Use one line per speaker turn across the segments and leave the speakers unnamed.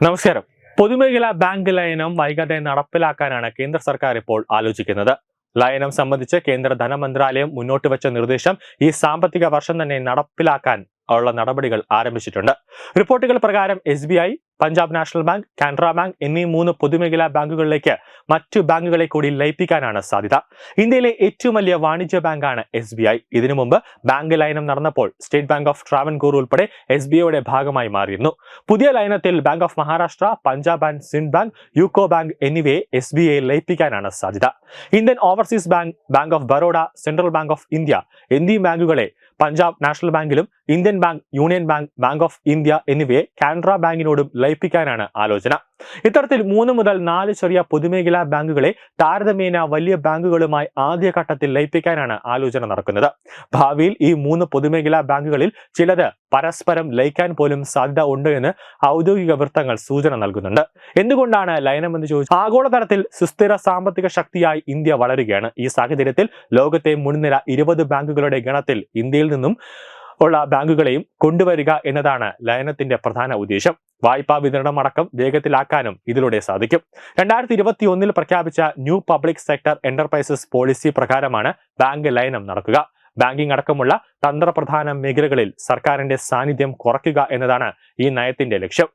നമസ്കാരം. പൊതുമേഖലാ ബാങ്ക് ലയനം വൈകാതെ നടപ്പിലാക്കാനാണ് കേന്ദ്ര സർക്കാർ ഇപ്പോൾ ആലോചിക്കുന്നത്. ലയനം സംബന്ധിച്ച് കേന്ദ്ര ധനമന്ത്രാലയം മുന്നോട്ട് വെച്ച നിർദ്ദേശം ഈ സാമ്പത്തിക വർഷം തന്നെ നടപ്പിലാക്കാൻ ഉള്ള നടപടികൾ ആരംഭിച്ചിട്ടുണ്ട്. റിപ്പോർട്ടുകൾ പ്രകാരം S Punjab national bank Canara bank എന്നീ മൂന്ന് പൊതുമേഖലാ ബാങ്കുകളിലേക്ക് മറ്റു ബാങ്കുകളെ കൂടി ലയിപ്പിക്കാനാണ് സാധ്യത. ഇന്ത്യയിലെ ഏറ്റവും വലിയ വാണിജ്യ ബാങ്കാണ് എസ് ബി ഐ. ഇതിനു മുമ്പ് ബാങ്ക് ലയനം നടന്നപ്പോൾ സ്റ്റേറ്റ് ബാങ്ക് ഓഫ് ട്രാവൻകൂർ ഉൾപ്പെടെ എസ് ബി ഐയുടെ ഭാഗമായി മാറിയിരുന്നു. പുതിയ ലയനത്തിൽ bank of Maharashtra Punjab and Sind bank UCO bank എന്നിവയെ എസ് ബി ഐ ലയിപ്പിക്കാനാണ് സാധ്യത. Indian overseas bank bank of Baroda central bank of India എന്നീ ബാങ്കുകളെ Punjab national ബാങ്കിലും Indian bank union bank bank of India എന്നിവയെ കാനറ ബാങ്കിനോടും ലയിപ്പിക്കാനാണ് ആലോചന. ഇത്തരത്തിൽ മൂന്ന് മുതൽ നാല് ചെറിയ പൊതുമേഖലാ ബാങ്കുകളെ താരതമ്യേന വലിയ ബാങ്കുകളുമായി ആദ്യഘട്ടത്തിൽ ലയിപ്പിക്കാനാണ് ആലോചന നടക്കുന്നത്. ഭാവിയിൽ ഈ മൂന്ന് പൊതുമേഖലാ ബാങ്കുകളിൽ ചിലത് പരസ്പരം ലയിക്കാൻ പോലും സാധ്യത ഉണ്ട് എന്ന് ഔദ്യോഗിക വൃത്തങ്ങൾ സൂചന നൽകുന്നുണ്ട്. എന്തുകൊണ്ടാണ് ലയനമെന്ന് ചോദിച്ചു ആഗോളതലത്തിൽ സുസ്ഥിര സാമ്പത്തിക ശക്തിയായി ഇന്ത്യ വളരുകയാണ്? ഈ സാഹചര്യത്തിൽ ലോകത്തെ മുൻനിര ഇരുപത് ബാങ്കുകളുടെ ഗണത്തിൽ ഇന്ത്യയിൽ നിന്നും ഉള്ള ബാങ്കുകളെയും കൊണ്ടുവരിക എന്നതാണ് ലയനത്തിന്റെ പ്രധാന ഉദ്ദേശം. വായ്പാ വിതരണം അടക്കം വേഗത്തിലാക്കാനും ഇതിലൂടെ സാധിക്കും. രണ്ടായിരത്തി ഇരുപത്തി ഒന്നിൽ പ്രഖ്യാപിച്ച new public sector enterprises policy പ്രകാരമാണ് ബാങ്ക് ലയനം നടക്കുക. ബാങ്കിംഗ് അടക്കമുള്ള തന്ത്രപ്രധാന മേഖലകളിൽ സർക്കാരിന്റെ സാന്നിധ്യം കുറയ്ക്കുക എന്നതാണ് ഈ നയത്തിന്റെ ലക്ഷ്യം.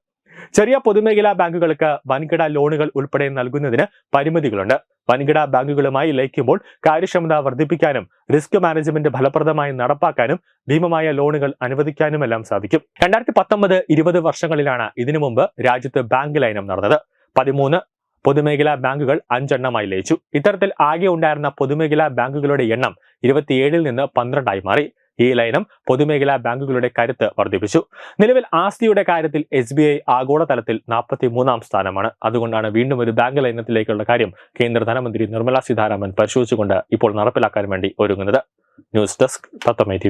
ചെറിയ പൊതുമേഖലാ ബാങ്കുകൾക്ക് വൻകിട ലോണുകൾ ഉൾപ്പെടെ നൽകുന്നതിന് പരിമിതികളുണ്ട്. വൻകിട ബാങ്കുകളുമായി ലയിക്കുമ്പോൾ കാര്യക്ഷമത വർദ്ധിപ്പിക്കാനും റിസ്ക് മാനേജ്മെന്റ് ഫലപ്രദമായി നടപ്പാക്കാനും ഭീമമായ ലോണുകൾ അനുവദിക്കാനുമെല്ലാം സാധിക്കും. രണ്ടായിരത്തി പത്തൊമ്പത് ഇരുപത് വർഷങ്ങളിലാണ് ഇതിനു മുമ്പ് രാജ്യത്ത് ബാങ്ക് ലയനം നടന്നത്. പതിമൂന്ന് പൊതുമേഖലാ ബാങ്കുകൾ അഞ്ചെണ്ണമായി ലയിച്ചു. ഇത്തരത്തിൽ ആകെ ഉണ്ടായിരുന്ന പൊതുമേഖലാ ബാങ്കുകളുടെ എണ്ണം ഇരുപത്തിയേഴിൽ നിന്ന് പന്ത്രണ്ടായി മാറി. ഈ ലയനം പൊതുമേഖലാ ബാങ്കുകളുടെ കരുത്ത് വർദ്ധിപ്പിച്ചു. നിലവിൽ ആസ്തിയുടെ കാര്യത്തിൽ എസ് ബി ഐ ആഗോളതലത്തിൽ നാൽപ്പത്തി മൂന്നാം സ്ഥാനമാണ്. അതുകൊണ്ടാണ് വീണ്ടും ഒരു ബാങ്ക് ലയനത്തിലേക്കുള്ള കാര്യം കേന്ദ്ര ധനമന്ത്രി നിർമ്മല സീതാരാമൻ പരിശോധിച്ചുകൊണ്ട് ഇപ്പോൾ നടപ്പിലാക്കാൻ വേണ്ടി ഒരുങ്ങുന്നത്. News desk തത്തമൈ T